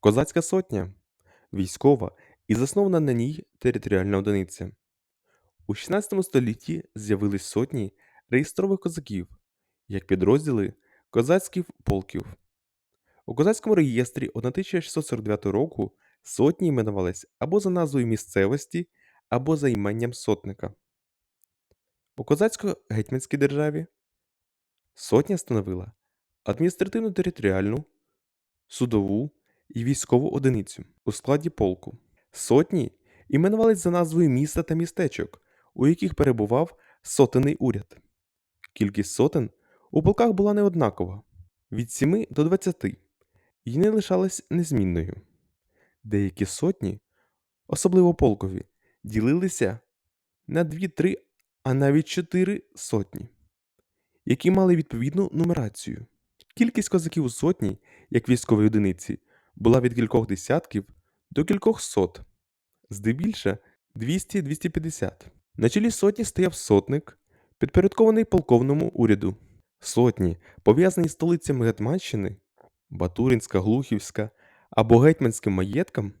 Козацька сотня військова і заснована на ній територіальна одиниця. У 16 столітті з'явились сотні реєстрових козаків як підрозділи козацьких полків. У козацькому реєстрі 1649 року сотні іменувались або за назвою місцевості, або за іменням сотника. У козацько-гетьманській державі сотня становила адміністративно-територіальну, судову і військову одиницю у складі полку. Сотні іменувались за назвою міста та містечок, у яких перебував сотенний уряд. Кількість сотен у полках була неоднакова від 7 до 20 і не лишалась незмінною. Деякі сотні, особливо полкові, ділилися на 2-3, а навіть 4 сотні, які мали відповідну нумерацію. Кількість козаків у сотні, як військовій одиниці, була від кількох десятків до кількох сот, здебільше 200-250. На чолі сотні стояв сотник, підпорядкований полковному уряду. Сотні, пов'язані з столицями Гетманщини, Батуринська, Глухівська або гетьманським маєткам,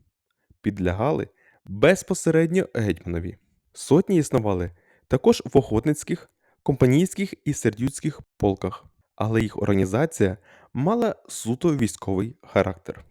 підлягали безпосередньо гетьманові. Сотні існували також в охотницьких, компанійських і сердюцьких полках, але їх організація мала суто військовий характер.